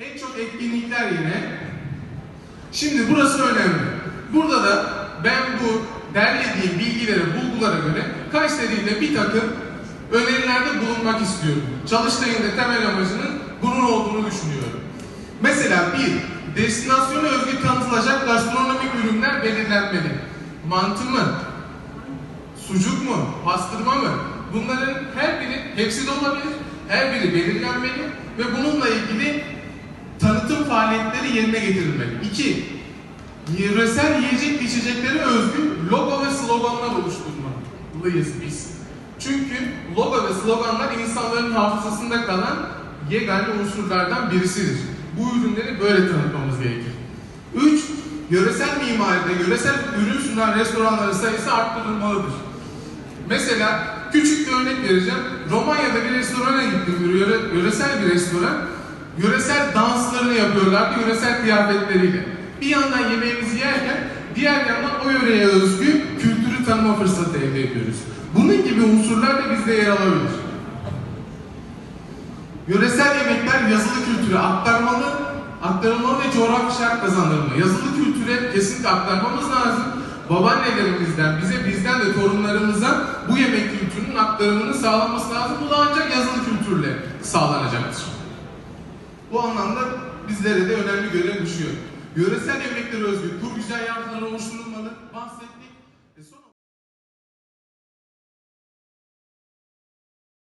En çok etkinlikler yine. Şimdi burası önemli. Burada da ben bu derlediğim bilgilere, bulgulara göre Kayseri'yle bir takım önerilerde bulunmak istiyorum. Çalıştay'ın da temel amacının bunun olduğunu düşünüyorum. Mesela bir, destinasyona özgü tanıtılacak gastronomik ürünler belirlenmeli. Mantı mı? Sucuk mu? Pastırma mı? Bunların her biri, hepsi de olabilir. Her biri belirlenmeli ve bununla ilgili faaliyetleri yerine getirilmeli. İki, yöresel yiyecek içeceklere özgü logo ve sloganlar oluşturmalıyız biz. Çünkü logo ve sloganlar insanların hafızasında kalan yegane unsurlardan birisidir. Bu ürünleri böyle tanıtmamız gerekir. Üç, yöresel mimaride yöresel ürün sunan restoranların sayısı arttırılmalıdır. Mesela küçük bir örnek vereceğim. Romanya'da bir restorana gittim, yöresel bir restoran. Yöresel danslarını yapıyorlardı, yöresel kıyafetleriyle. Bir yandan yemeğimizi yerken, diğer yandan o yöreye özgü kültürü tanıma fırsatı elde ediyoruz. Bunun gibi unsurlar da bizde yer alabilir. Yöresel yemekler yazılı kültüre aktarmalı, aktarılmalı ve coğrafi şart kazandırmalı. Yazılı kültüre kesinlikle aktarmamız lazım. Babaannelerimizden, bize bizden de torunlarımıza bu yemek kültürünün aktarımının sağlanması lazım. Bu da ancak yazılı kültürle sağlanacaktır. Bu anlamda bizlere de önemli görev düşüyor. Yöresel emekleri özgü kur güzergahları oluşturulmalı. Bahsettik. E sonra...